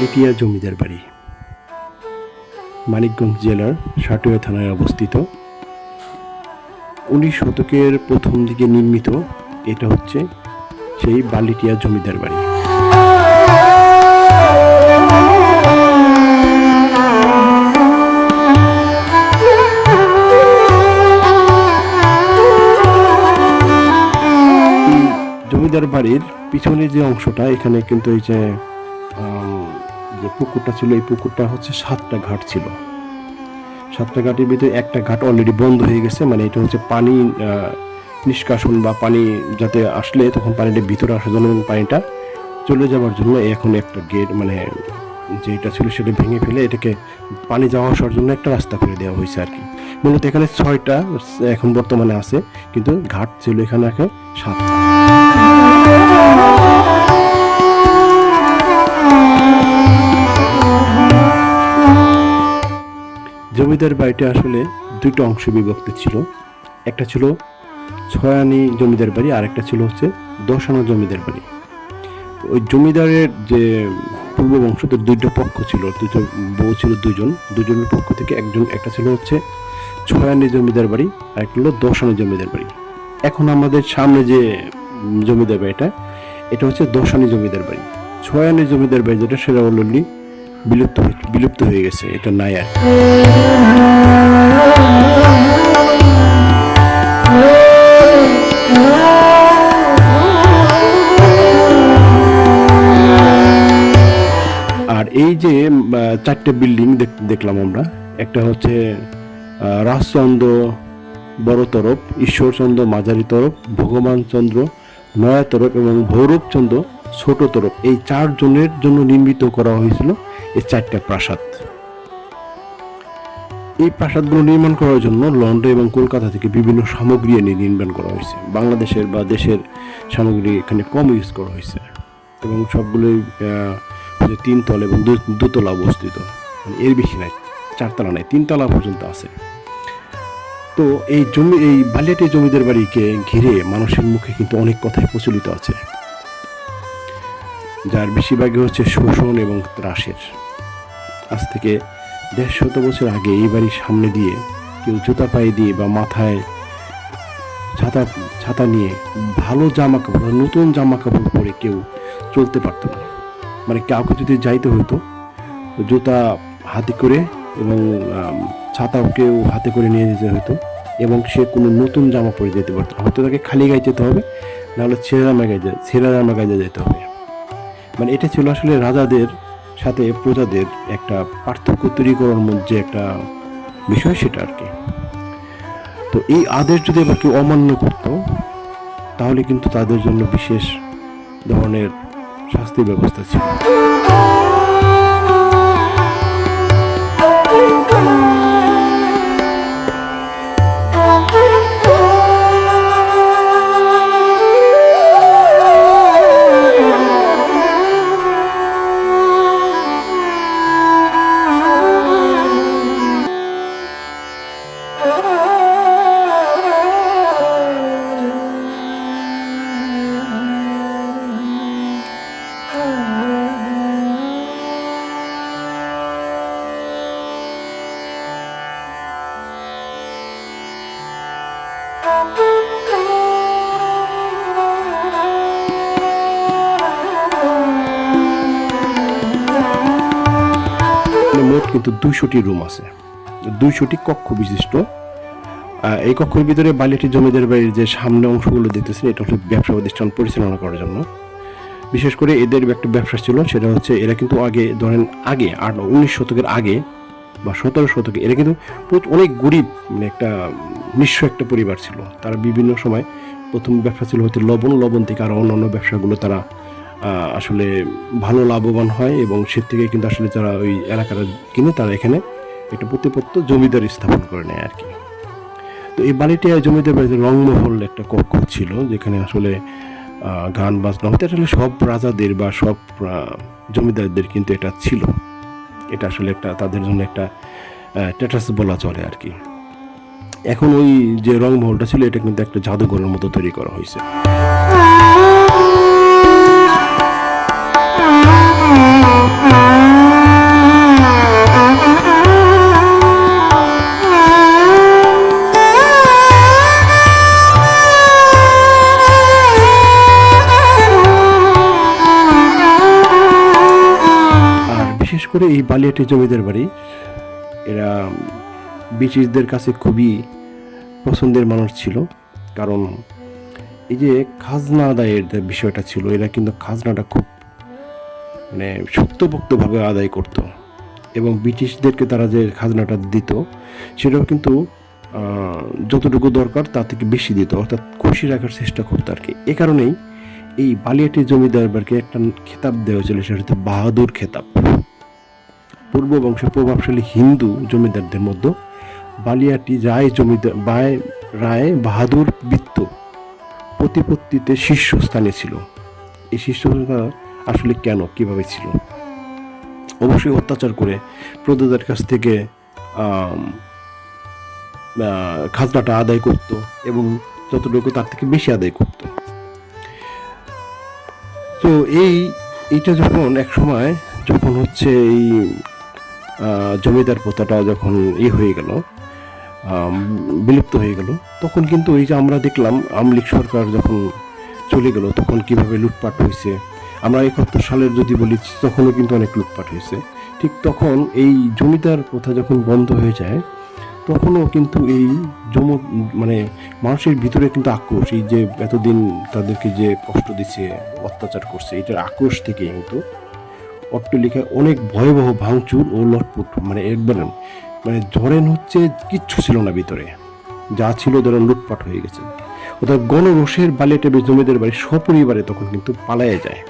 লিটিয়া জমিদার বাড়ি। মানিকগঞ্জ জেলার সাটুয়া থানায় অবস্থিত। উনিশ শতকের প্রথম দিকে নির্মিত এটা হচ্ছে সেই বালিটিয়া জমিদার বাড়ি। জমিদার বাড়ির পিছনে যে অংশটা, এখানে কিন্তু এই যে যে পুকুরটা ছিল, এই পুকুরটা হচ্ছে সাতটা ঘাট ছিল। সাতটা ঘাটের ভিতরে একটা ঘাট অলরেডি বন্ধ হয়ে গেছে মানে এটা হচ্ছে পানি নিষ্কাশন বা পানি যাতে আসলে তখন পানিটা ভিতরে আসার জন্য এবং পানিটা চলে যাওয়ার জন্য এখন একটা গেট মানে যেটা ছিল সেটা ভেঙে ফেলে এটাকে পানি যাওয়া আসার জন্য একটা রাস্তা করে দেওয়া হয়েছে আর কি। মূলত এখানে ছয়টা, এখন বর্তমানে আছে, কিন্তু ঘাট ছিল এখানে এখন সাতটা। জমিদার বাড়িটা আসলে দুটো অংশে বিভক্ত ছিল। একটা ছিল ছয়ানি জমিদার বাড়ি আর একটা ছিল হচ্ছে দশানা জমিদার বাড়ি। ওই জমিদারের যে পূর্ব বংশদের দুইটা পক্ষ ছিল দুটো বউ ছিল দুজন দুজনের পক্ষ থেকে একজন, একটা ছিল হচ্ছে ছয়ানি জমিদার বাড়ি আর একটা হলো দশানি জমিদার বাড়ি। এখন আমাদের সামনে যে জমিদার বাড়িটা, এটা হচ্ছে দশানি জমিদার বাড়ি। ছয়ানি জমিদার বাড়ি যেটা, সেটা অলরেডি বিলুপ্ত বিলুপ্ত হয়ে গেছে, এটা নাই আর। আর এই যে চারটে বিল্ডিং দেখলাম আমরা, একটা হচ্ছে রাজচন্দ্র বড় তরফ, ঈশ্বরচন্দ্র মাঝারি তরফ ভগবান চন্দ্র নয়া তরফ এবং ভৈরবচন্দ্র ছোট তরফ এই চারজনের জন্য নির্মিত করা হয়েছিল এই চারটা প্রাসাদ। এই প্রাসাদগুলো নির্মাণ করার জন্য লন্ডন এবং কলকাতা থেকে বিভিন্ন সামগ্রী এনে নির্মাণ করা হয়েছে। বাংলাদেশের বা দেশের সামগ্রী এখানে কম ইউজ করা হয়েছে এবং সবগুলোই তিনতল এবং দুতলা অবস্থিত। মানে এর বেশি নাই, চারতলা নাই, তিনতলা পর্যন্ত আছে। তো এই জমি, এই বালিয়াটি জমিদের বাড়িকে ঘিরে মানুষের মুখে কিন্তু অনেক কথাই প্রচলিত আছে। যার বেশিরভাগই হচ্ছে শোষণ এবং ত্রাসের। আজ থেকে দেড় শত বছর আগে এই বাড়ির সামনে দিয়ে কেউ জুতা পায়ে দিয়ে বা মাথায় ছাতা ছাতা নিয়ে ভালো জামা কাপড় নতুন জামা কাপড় পরে কেউ চলতে পারতো না। মানে কাউকে যদি যাইতে হতো জুতা হাতে করে এবং ছাতাও কেউ হাতে করে নিয়ে যেতে হতো এবং সে কোনো নতুন জামা পরে যেতে পারতো হয়তো তাকে খালি গায়ে যেতে হবে, নাহলে ছেঁড়া জামা গায়ে, ছেঁড়া জামা গায়ে যেতে হবে। মানে এটা ছিল আসলে রাজাদের সাথে প্রজাদের একটা পার্থক্য তৈরি করার মধ্যে একটা বিষয় সেটা আর কি। তো এই আদেশ যদি আবার কেউ অমান্য করতো, তাহলে কিন্তু তাদের জন্য বিশেষ ধরনের শাস্তি ব্যবস্থা ছিল। মোট কিন্তু দুইশোটি রুম আছে। দুইশোটি কক্ষ বিশিষ্ট। এই কক্ষের ভিতরে বালিয়াটি জমিদার বাড়ির যে সামনে অংশগুলো দেখতেছেন, এটা হলো ব্যবসা প্রতিষ্ঠান পরিচালনা করার জন্য। বিশেষ করে এদের একটা ব্যবসা ছিল, সেটা হচ্ছে এরা কিন্তু আগে, ধরেন আগে, আট, উনিশ শতকের আগে বা সতেরো শতকে, এরা কিন্তু অনেক গরিব মানে একটা নিঃস্ব একটা পরিবার ছিল। তারা বিভিন্ন সময় প্রথম ব্যবসা ছিল হচ্ছে লবণ লবণ থেকে আরও অন্যান্য ব্যবসাগুলো তারা আসলে ভালো লাভবান হয় এবং সে থেকে কিন্তু আসলে যারা ওই এলাকাটা কিনে তারা এখানে একটা প্রতিপত্ত জমিদার স্থাপন করে নেয় আর কি তো এই বাড়িটি জমিদার বাড়িতে রংমহল একটা কক্ষ ছিল যেখানে আসলে গান বাজনা হতো। আসলে সব রাজাদের বা সব জমিদারদের কিন্তু এটা ছিল। এটা আসলে একটা তাদের জন্য একটা স্ট্যাটাস বলা চলে আর কি এখন ওই যে রংমহলটা ছিল, এটা কিন্তু একটা জাদুঘরের মতো তৈরি করা হয়েছে। বিশেষ করে এই বালিয়াটি জমিদার বাড়ি, এরা ব্রিটিশদের কাছে খুবই পছন্দের মানুষ ছিল। কারণ এই যে খাজনা আদায়ের বিষয়টা ছিল, এরা কিন্তু খাজনাটা খুব মানে শক্তপোক্তভাবে আদায় করত। এবং ব্রিটিশদেরকে তারা যে খাজনাটা দিত, সেটাও কিন্তু যতটুকু দরকার তার থেকে বেশি দিত। অর্থাৎ খুশি রাখার চেষ্টা করতো আর কি এ কারণেই এই বালিয়াটি জমিদারবারকে একটা খেতাব দেওয়া হয়েছিল, সেটা হচ্ছে বাহাদুর খেতাব। পূর্ব বংশের প্রভাবশালী হিন্দু জমিদারদের মধ্যে বালিয়াটি রায় জমিদার, বায়, রায় বাহাদুর বৃত্ত প্রতিপত্তিতে শীর্ষস্থানে ছিল। এই শীর্ষস্থানটা আসলে কেন, কীভাবে ছিল? অবশ্যই অত্যাচার করে প্রজাদের কাছ থেকে খাজনাটা আদায় করত এবং যতটুকু তার থেকে বেশি আদায় করত। তো এই, এইটা যখন এক সময় যখন হচ্ছে এই জমিদার প্রথাটা যখন ই হয়ে গেল বিলুপ্ত হয়ে গেল, তখন কিন্তু এই যে আমরা দেখলাম, আমলিক সরকার যখন চলে গেল, তখন কীভাবে লুটপাট হয়েছে আমরা একাত্তর সালের যদি বলি, তখনও কিন্তু অনেক লুটপাট হয়েছে। ঠিক তখন এই জমিদার প্রথা যখন বন্ধ হয়ে যায়, তখনও কিন্তু এই জম মানে মানুষের ভিতরে কিন্তু আক্রোশ, এই যে এতদিন তাদেরকে যে কষ্ট দিচ্ছে, অত্যাচার করছে, এটার আক্রোশ থেকে কিন্তু অট্টলিকায় অনেক ভয়াবহ ভাঙচুর ও লটপট মানে একবার মানে ধরেন হচ্ছে কিচ্ছু ছিল না ভিতরে। যা ছিল ধরেন লুটপাট হয়ে গেছে। অর্থাৎ গণরোষের বালিয়াটা জমিদের বাড়ি সপরিবারে তখন কিন্তু পালায়ে যায়।